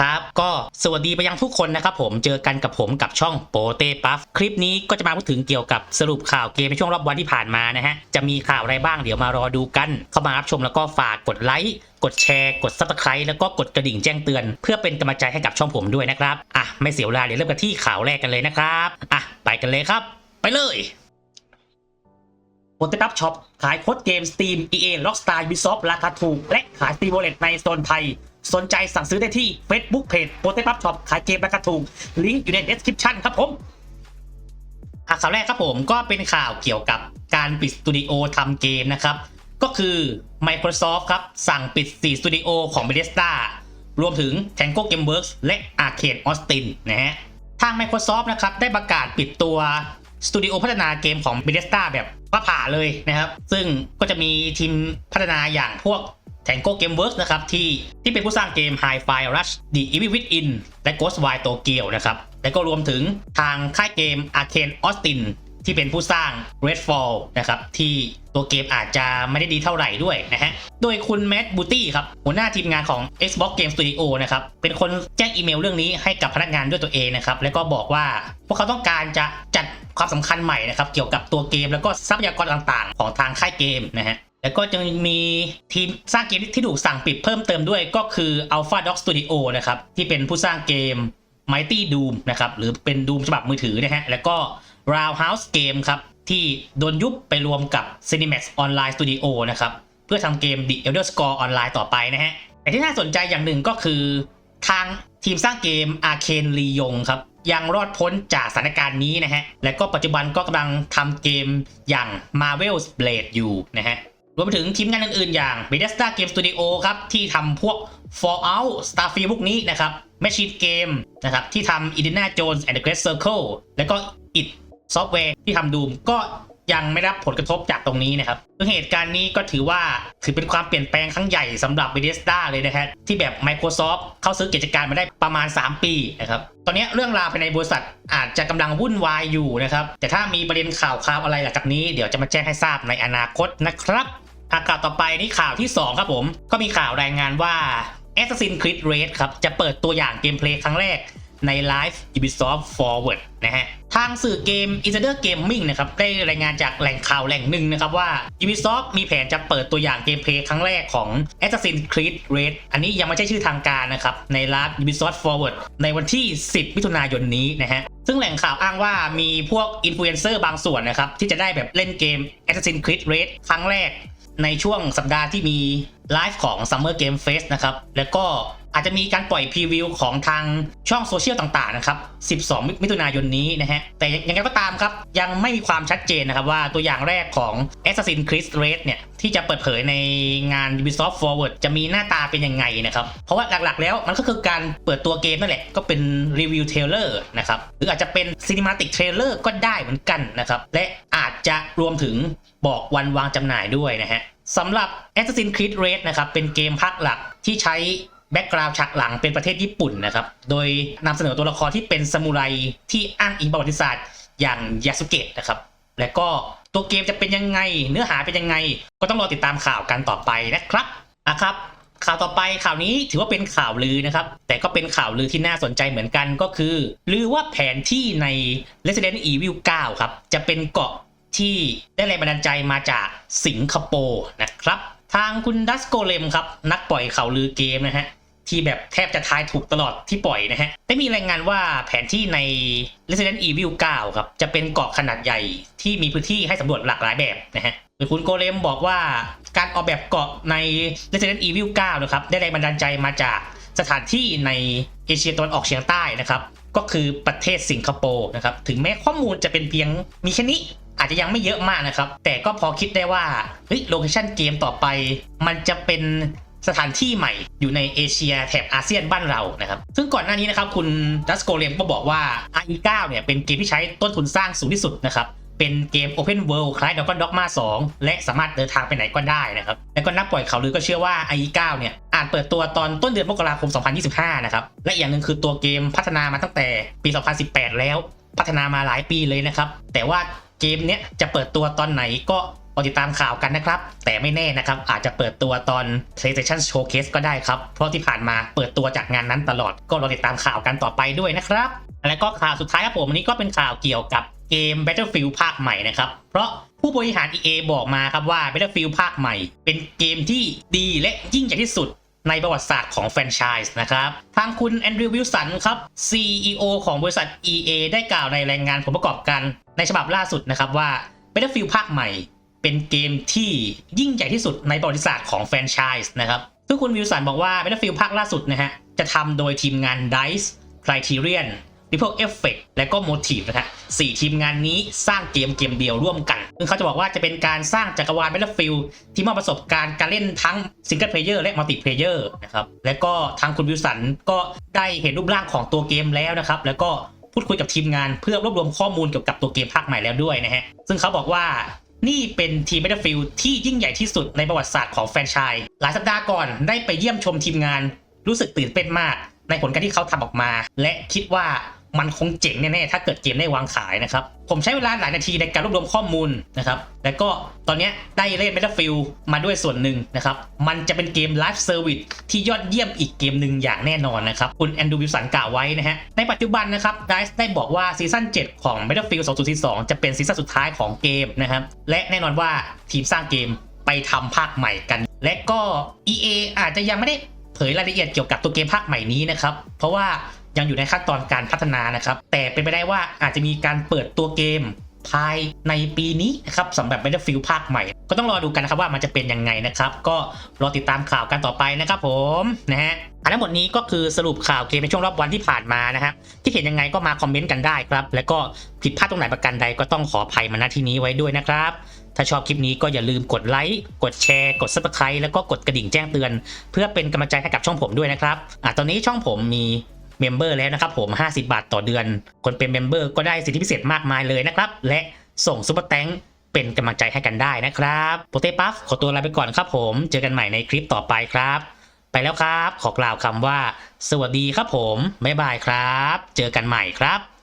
ครับก็สวัสดีไปยังทุกคนนะครับผมเจอกันกับผมกับช่องโปเต้ปัฟคลิปนี้ก็จะมาพูดถึงเกี่ยวกับสรุปข่าวเกมในช่วงรอบวันที่ผ่านมานะฮะจะมีข่าวอะไรบ้างเดี๋ยวมารอดูกัน เข้ามารับชมแล้วก็ฝากกดไลค์กดแชร์ กดซับสไครต์แล้วก็กดกระดิ่งแจ้งเตือน เพื่อเป็นกำลังใจให้กับช่องผมด้วยนะครับอะไม่เสียเวลาเดี๋ยวเริ่มกันที่ข่าวแรกกันเลยนะครับอะไปกันเลยครับ ไปเลย โปเตปับช็อปขายโค้ดเกม Steam EA Rockstar Ubisoft ราคาถูก และขาย Steam Wallet ในโซนไทย สนใจสั่งซื้อได้ที่ Facebook Page โปเตปับช็อปขายเกมราคาถูก ลิงก์อยู่ใน description ครับผมอะข่าวแรกครับผมก็เป็นข่าวเกี่ยวกับการปิดสตูดิโอทำเกมนะครับ ก็คือ Microsoft ครับ สั่งปิด 4 สตูดิโอของ Bethesda รวมถึง Tango Gameworks และ Arcade Austin นะฮะทาง Microsoft นะครับได้ประกาศปิดตัว สตูดิโอพัฒนาเกมของ Bethesda แบบว่าผ่าเลยนะครับ ซึ่งก็จะมีทีมพัฒนาอย่างพวก Tango Gameworks นะครับที่ที่เป็นผู้สร้างเกม Hi-Fi Rush The Evil Within และ Ghostwire Tokyo นะครับ และก็รวมถึงทางค่ายเกม Arcane Austin ที่เป็นผู้สร้าง Redfall นะครับที่ตัวเกมอาจจะไม่ได้ดีเท่าไหร่ด้วยนะฮะ โดยคุณแม t บูตี้ครับหัวหน้าทีมงานของ Xbox Game Studio นะครับเป็นคนแจ้งอีเมลเรื่องนี้ให้กับพนักงานด้วยตัวเองนะครับแล้วก็บอกว่าพวกเขาต้องการจะจัดความสำคัญใหม่นะครับเกี่ยวกับตัวเกมแล้วก็ทรัพยากรต่างๆ ของทางค่ายเกมนะฮะแล้วก็จะมีทีมสร้างเกมที่ถูกสั่งปิดเพิ่มเติมด้วยก็คือ Alpha Dog Studio นะครับที่เป็นผู้สร้างเกม Mighty Doom นะครับหรือเป็น Doom ฉบับมือถือนะฮะแล้วก็ Roundhouse Game ครับ ที่โดนยุบไปรวมกับ Cinemax Online Studio นะครับ เพื่อทำเกม The Elder Scrolls Online ต่อไปนะฮะแต่ที่น่าสนใจอย่างหนึ่งก็คือทางทีมสร้างเกม Arcane l e y o n ครับ ยังรอดพ้นจากสถานการณ์นี้นะฮะ และก็ปัจจุบันก็กำลังทำเกมอย่าง Marvel's Blade อยู่นะฮะรวมไปถึงทีมงานอื่น ๆ อย่าง Bethesda Game Studio ครับ ที่ทำพวก Fallout Starfield พวกนี้นะครับ Machine Game นะครับ ที่ทำ Indiana Jones and the Great Circle แล้วก็ It Software ที่ทำ Doom ก็ยังไม่รับผลกระทบจากตรงนี้นะครับซึ่งเหตุการณ์นี้ก็ถือว่าถือเป็นความเปลี่ยนแปลงครั้งใหญ่สำหรับ Bethesda เลยนะฮะที่แบบ Microsoft เข้าซื้อกิจการมาได้ประมาณ 3 ปีนะครับ ตอนนี้เรื่องราวภายในบริษัทอาจจะกำลังวุ่นวายอยู่นะครับ แต่ถ้ามีประเด็นข่าวคราวอะไรหลังจากนี้เดี๋ยวจะมาแจ้งให้ทราบในอนาคตนะครับอะข่าวต่อไปนี่ข่าวที่ 2 ครับผม ก็มีข่าวรายงานว่า Assassin's Creed Red ครับจะเปิดตัวอย่างเกมเพลย์ครั้งแรก ใน Live Ubisoft Forward นะฮะ ทางสื่อเกม Insider Gaming นะครับ ได้รายงานจากแหล่งข่าวแหล่งหนึ่งนะครับว่า Ubisoft มีแผนจะเปิดตัวอย่างเกมเพลย์ครั้งแรกของ Assassin's Creed Red อันนี้ยังไม่ใช่ชื่อทางการนะครับ ใน Live Ubisoft Forward ในวันที่ 10 มิถุนายนนี้นะฮะ ซึ่งแหล่งข่าวอ้างว่ามีพวกอินฟลูเอนเซอร์บางส่วนนะครับ ที่จะได้แบบเล่นเกม Assassin's Creed Red ครั้งแรก ในช่วงสัปดาห์ที่มีไลฟ์ของ Summer Game Fest นะครับ แล้วก็อาจจะมีการปล่อยพรีวิวของทางช่องโซเชียลต่างๆนะครับ 12 มิถุนายนนี้นะฮะ แต่ยังไงก็ตามครับ ยังไม่มีความชัดเจนนะครับว่าตัวอย่างแรกของ Assassin Creed Red เนี่ย ที่จะเปิดเผยในงาน Ubisoft Forward จะมีหน้าตาเป็นยังไงนะครับ เพราะว่าหลักๆ แล้วมันก็คือการเปิดตัวเกมนั่นแหละ ก็เป็นรีวิวเทเลอร์นะครับ หรืออาจจะเป็น Cinematic Trailer ก็ได้เหมือนกันนะครับ และอาจจะรวมถึง บอกวันวางจำหน่ายด้วยนะฮะสำหรับ Assassin's Creed Red นะครับเป็นเกมภาคหลักที่ใช้แบ็กกราวด์ฉากหลังเป็นประเทศญี่ปุ่นนะครับ โดยนำเสนอตัวละครที่เป็นซามูไรที่อ้างอิงประวัติศาสตร์อย่างยาสุเกะนะครับ และก็ตัวเกมจะเป็นยังไง เนื้อหาเป็นยังไง ก็ต้องรอติดตามข่าวกันต่อไปนะครับอะครับ ข่าวต่อไปข่าวนี้ถือว่าเป็นข่าวลือนะครับ แต่ก็เป็นข่าวลือที่น่าสนใจเหมือนกันก็คือลือว่าแผนที่ใน Resident Evil 9 ครับ จะเป็นเกาะ ที่ได้แรงบันดาลใจมาจากสิงคโปร์นะครับ ทางคุณดัสโกเลมครับนักปล่อยข่าวลือเกมนะฮะที่แบบแทบจะทายถูกตลอดที่ปล่อยนะฮะ ได้มีรายงานว่าแผนที่ใน Resident Evil 9 ครับ จะเป็นเกาะขนาดใหญ่ที่มีพื้นที่ให้สำรวจหลากหลายแบบนะฮะโดยคุณโกเลมบอกว่าการออกแบบเกาะใน Resident Evil 9 นะครับ ได้แรงบันดาลใจมาจากสถานที่ในเอเชียตะวันออกเฉียงใต้นะครับ ก็คือประเทศสิงคโปร์นะครับ ถึงแม้ข้อมูลจะเป็นเพียงมีแค่นี้ อาจจะยังไม่เยอะมากนะครับ แต่ก็พอคิดได้ว่าเฮ้ยโลเคชันเกมต่อไป มันจะเป็นสถานที่ใหม่อยู่ในเอเชียแถบอาเซียนบ้านเรานะครับ ซึ่งก่อนหน้านี้นะครับคุณดัสโกเลมก็บอกว่า RE9 เนี่ยเป็นเกมที่ใช้ต้นทุนสร้างสูงที่สุดนะครับเป็นเกม Open World คล้าย Dragon Dogma 2 และสามารถเดินทางไปไหนก็ได้นะครับ แล้วก็นักปล่อยข่าวลือก็เชื่อว่า IE9 เนี่ยอาจเปิดตัวตอนต้นเดือนมกราคม 2025 นะครับ และอีกอย่างหนึ่งคือตัวเกมพัฒนามาตั้งแต่ปี 2018 แล้ว พัฒนามาหลายปีเลยนะครับ แต่ว่า เกมเนี้ยจะเปิดตัวตอนไหนก็รอติดตามข่าวกันนะครับ แต่ไม่แน่นะครับ อาจจะเปิดตัวตอน PlayStation Showcase ก็ได้ครับ เพราะที่ผ่านมาเปิดตัวจากงานนั้นตลอดก็รอติดตามข่าวกันต่อไปด้วยนะครับ และก็ข่าวสุดท้ายครับผมอันนี้ก็เป็นข่าวเกี่ยวกับเกม Battlefield ภาคใหม่นะครับ เพราะผู้บริหาร EA บอกมาครับว่า Battlefield ภาคใหม่ เป็นเกมที่ดีและยิ่งใหญ่ที่สุด ในประวัติศาสตร์ของแฟรนไชส์นะครับ ทางคุณแอนดรูว์วิลสันครับ CEO ของบริษัท EA ได้กล่าวในรายงานผลประกอบการในฉบับล่าสุดนะครับว่า Battlefield ภาคใหม่ เป็นเกมที่ยิ่งใหญ่ที่สุดในประวัติศาสตร์ของแฟรนไชส์นะครับซึ่งคุณวิลสันบอกว่า Battlefield ภาคล่าสุดนะฮะจะทำโดยทีมงาน DICE Criterion Ripple Effect และก็ Motive นะฮะสี่ทีมงานนี้สร้างเกมเกมเดียวร่วมกันซึ่งเขาจะบอกว่าจะเป็นการสร้างจักรวาล Battlefield ที่มอบประสบการณ์การเล่นทั้ง Single Player และ Multiplayer นะครับและก็ทางคุณวิลสันก็ได้เห็นรูปร่างของตัวเกมแล้วนะครับ แล้วก็พูดคุยกับทีมงานเพื่อรวบรวมข้อมูลเกี่ยวกับตัวเกมภาคใหม่แล้วด้วยนะฮะซึ่งเขาบอกว่านี่เป็นทีม Battlefield ที่ยิ่งใหญ่ที่สุดในประวัติศาสตร์ของแฟรนไชส์หลายสัปดาห์ก่อนได้ไปเยี่ยมชมทีมงานรู้สึกตื่นเต้นมาก ในผลการที่เขาทำออกมา และคิดว่า มันคงเจ๋งแน่ๆถ้าเกิดเกมได้วางขายนะครับ ผมใช้เวลาหลายนาทีในการรวบรวมข้อมูลนะครับแล้วก็ตอนนี้ได้เล่น Battlefield มาด้วยส่วนหนึ่งนะครับ มันจะเป็นเกม Live Service ที่ยอดเยี่ยมอีกเกมหนึ่งอย่างแน่นอนนะครับ คุณแอนดูวิลสันกล่าวไว้นะฮะ ในปัจจุบันนะครับ DICE ได้บอกว่าซีซั่น7 ของ Battlefield 2042 จะเป็นซีซั่นสุดท้ายของเกมนะครับ และแน่นอนว่าทีมสร้างเกมไปทำภาคใหม่กัน และก็ EA อาจจะยังไม่ได้เผยรายละเอียดเกี่ยวกับตัวเกมภาคใหม่นี้นะครับ เพราะว่า ยังอยู่ในขั้นตอนการพัฒนานะครับ แต่เป็นไปได้ว่าอาจจะมีการเปิดตัวเกมภายในปีนี้นะครับสำหรับ Battlefield ภาคใหม่ ก็ต้องรอดูกันนะครับว่ามันจะเป็นยังไงนะครับ ก็รอติดตามข่าวกันต่อไปนะครับผมนะฮะอันทั้งหมดนี้ก็คือสรุปข่าวเกมในช่วงรอบวันที่ผ่านมานะครับที่เห็นยังไงก็มาคอมเมนต์กันได้ครับ แล้วก็ผิดพลาดตรงไหนประกันใดก็ต้องขออภัยมาณที่นี้ไว้ด้วยนะครับ ถ้าชอบคลิปนี้ก็อย่าลืมกดไลค์กดแชร์ กด subscribe แล้วก็กดกระดิ่งแจ้งเตือน เพื่อเป็นกำลังใจให้กับช่องผมด้วยนะครับอะตอนนี้ช่องผมมี เมมเบอร์แล้วนะครับผม 50 บาทต่อเดือน คนเป็นเมมเบอร์ก็ได้สิทธิพิเศษมากมายเลยนะครับ และส่งซุปเปอร์แตงเป็นกำลังใจให้กันได้นะครับโปเต้ปั๊ฟขอตัวลาไปก่อนครับผม เจอกันใหม่ในคลิปต่อไปครับ ไปแล้วครับ ขอกล่าวคำว่า สวัสดีครับผม บ๊ายบายครับ เจอกันใหม่ครับ